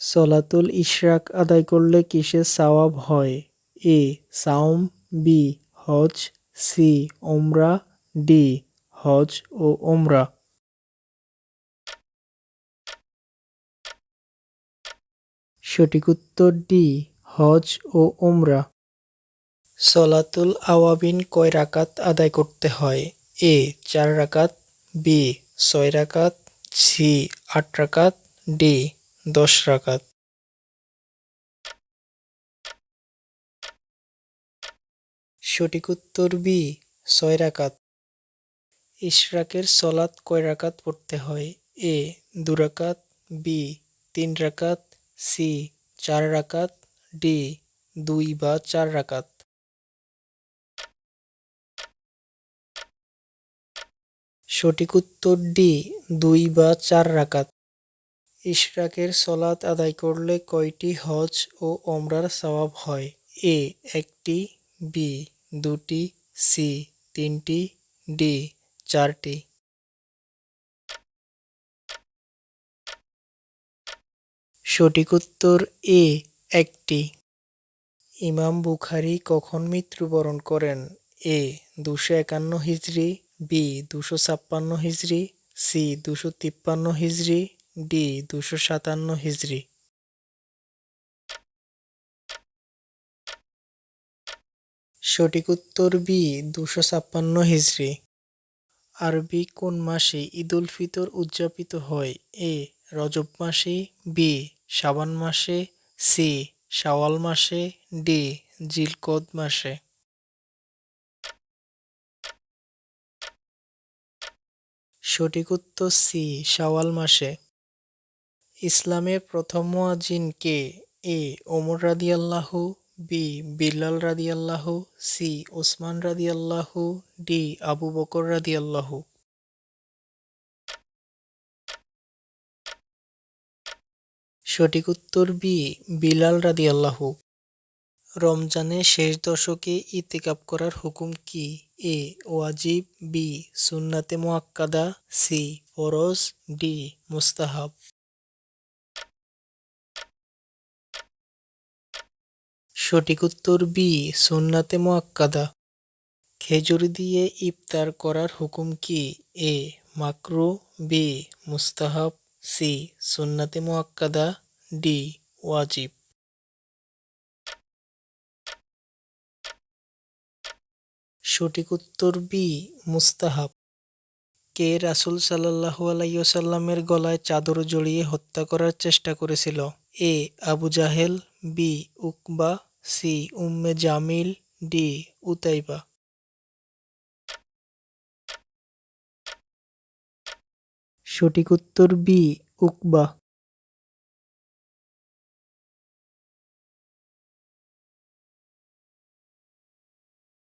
সলাতুল ইশরাক আদায় করলে কিসের সওয়াব হয়? এ. সাওম, বি. হজ, সি. ওমরা ডি. হজ ও ওমরা সঠিক উত্তর ডি হজ ও ওমরা সলাতুল আওয়াবিন কয় রাকাত আদায় করতে হয়? এ. চার রাকাত, বি. ছয় রাকাত, সি. আট রাকাত, ডি. দশ রাকাত। সঠিক উত্তর বি, ছয় রাকাত। ইশরাকের সলাত কয় রাকাত পড়তে হয়? এ, দু রাকাত, বি, তিন রাকাত, সি, চার রাকাত, ডি, দুই বা চার রাকাত। সঠিক উত্তর ডি, দুই বা চার রাকাত। ইশরাকের সলাত আদায় করলে কয়টি হজ ও ওমরার সওয়াব হয়? এ, একটি, বি, দুটি, সি, তিনটি, ডি, চারটি। সঠিক উত্তর এ, একটি। ইমাম বুখারী কখন মৃত্যুবরণ করেন? এ, দুশো একান্ন হিজরি, বি, দুশো ছাপ্পান্ন হিজরি, সি, দুশো তিপ্পান্ন হিজরি ডি দুশো সাতান্ন হিজরি। সঠিক উত্তর বি দুশো ছাপ্পান্ন হিজরি। আরবি কোন মাসে ঈদুল ফিতর উদযাপিত হয়? এ, রজব মাসে, বি, শাবান মাসে, সি, শাওয়াল মাসে, ডি, জিলকদ মাসে। সঠিক উত্তর সি, শাওয়াল মাসে। ইসলামের প্রথম মুয়াজ্জিন কে? এ. ওমর রাদি রাদিয়াল্লাহু, বি. বিল্লাল রাদিয়াল্লাহু, সি. ওসমান রাদি রাদিয়াল্লাহু, ডি. আবু বকর রাদি রাদিয়াল্লাহু। সঠিক উত্তর বি. বিলাল রাদি রাদিয়াল্লাহু। রমজানের শেষ দশকে ইতিকাপ করার হুকুম কি? এ. ওয়াজিব, বি. সুন্নাতে মুয়াক্কাদা সি. ফরজ, ডি. মুস্তাহাব। সঠিক উত্তর বি, সুন্নাতে মুয়াক্কাদা। খেজুর দিয়ে ইফতার করার হুকুম কি? এ, মাকরু, বি, মুস্তাহাব, সি, সুন্নাতে মুয়াক্কাদা, ডি, ওয়াজিব। সঠিক উত্তর বি, মুস্তাহাব। কে রাসুল সাল্লাহু আলাইসাল্লামের গলায় চাদর জড়িয়ে হত্যা করার চেষ্টা করেছিল? A, Abu Jahl, B, Uqba C Umme Jamil D Utaiba. সঠিক উত্তর বি উকবা।